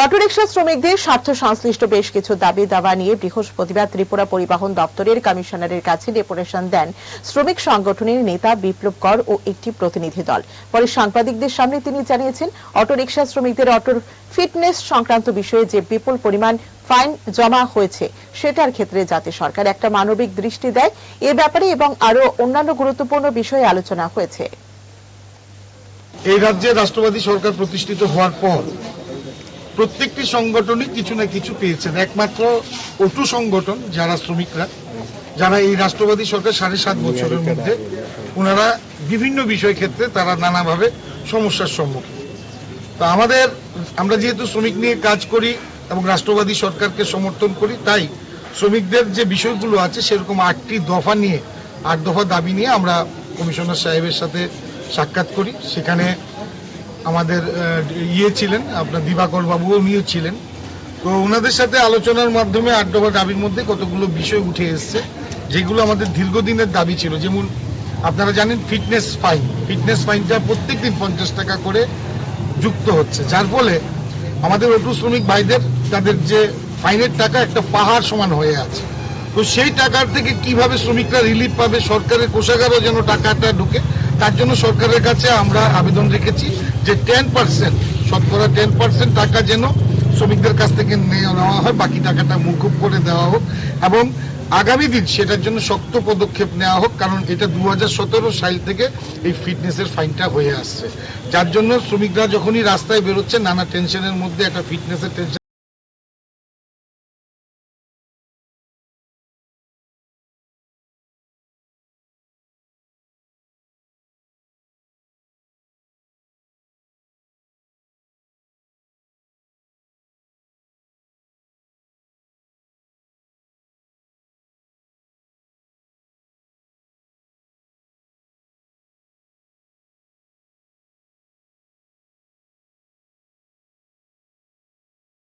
Autorickshaw শ্রমিকদের স্বার্থ সংশ্লিষ্ট বেশ কিছু দাবি দাবা নিয়ে বৃহস্পতিবার ত্রিপুরা পরিবহন দপ্তরের কমিশনারের কাছে ডেপুটেশন দেন শ্রমিক সংগঠনের নেতা বিপ্লব কর ও একটি প্রতিনিধি দল। পরে সাংবাদিকদের সামনে তিনি জানিয়েছেন, অটোরিকশা শ্রমিকদের অটোর ফিটনেস সংক্রান্ত বিষয়ে যে বিপুল পরিমাণ ফাইন জমা হয়েছে, সেটার ক্ষেত্রে যাতে সরকার একটা মানবিক দৃষ্টি দেয়, এ ব্যাপারে এবং আরও অন্যান্য গুরুত্বপূর্ণ বিষয়ে আলোচনা হয়েছে। এই রাজ্যে রাষ্ট্রবাদী সরকার প্রতিষ্ঠিত হওয়ার পর প্রত্যেকটি সংগঠনই কিছু না কিছু পেয়েছেন। একমাত্র অটু সংগঠন, যারা শ্রমিকরা, যারা এই রাষ্ট্রবাদী সরকার সাড়ে সাত বছরের মধ্যে, ওনারা বিভিন্ন বিষয় ক্ষেত্রে তারা নানাভাবে সমস্যার সম্মুখীন। তো আমাদের, আমরা যেহেতু শ্রমিক নিয়ে কাজ করি এবং রাষ্ট্রবাদী সরকারকে সমর্থন করি, তাই শ্রমিকদের যে বিষয়গুলো আছে, সেরকম আটটি দফা নিয়ে, আট দফা দাবি নিয়ে আমরা কমিশনার সাহেবের সাথে সাক্ষাৎ করি। সেখানে আমাদের ইয়ে ছিলেন, আপনার দিবাকর বাবুও উনিও ছিলেন। তো ওনাদের সাথে আলোচনার মাধ্যমে দফা দাবির মধ্যে কতগুলো বিষয় উঠে এসছে, যেগুলো আমাদের দীর্ঘদিনের দাবি ছিল। যেমন আপনারা জানেন ফিটনেস ফাইন ফিটনেস ফাইনটা প্রত্যেক দিন পঞ্চাশ টাকা করে যুক্ত হচ্ছে। যার ফলে আমাদের অটু শ্রমিক ভাইদের, তাদের যে ফাইনের টাকা একটা পাহাড় সমান হয়ে আছে। তো সেই টাকার থেকে কীভাবে শ্রমিকরা রিলিফ পাবে, সরকারের কোষাগারও যেন টাকাটা ঢুকে তার জন্য সরকারের কাছে আমরা আবেদন রেখেছি যে টেন পার্সেন্ট শতকরা টেন পার্সেন্ট টাকা যেন শ্রমিকদের কাছ থেকে নেওয়া হয়, বাকি টাকাটা মুকুব করে দেওয়া হোক এবং আগামী দিন সেটার জন্য শক্ত পদক্ষেপ নেওয়া হোক, কারণ এটা দু হাজার সতেরো সাল থেকে এই ফিটনেসের ফাইনটা হয়ে আসছে। যার জন্য শ্রমিকরা যখনই রাস্তায় বেরোচ্ছে, নানা টেনশনের মধ্যে একটা ফিটনেসের টেনশন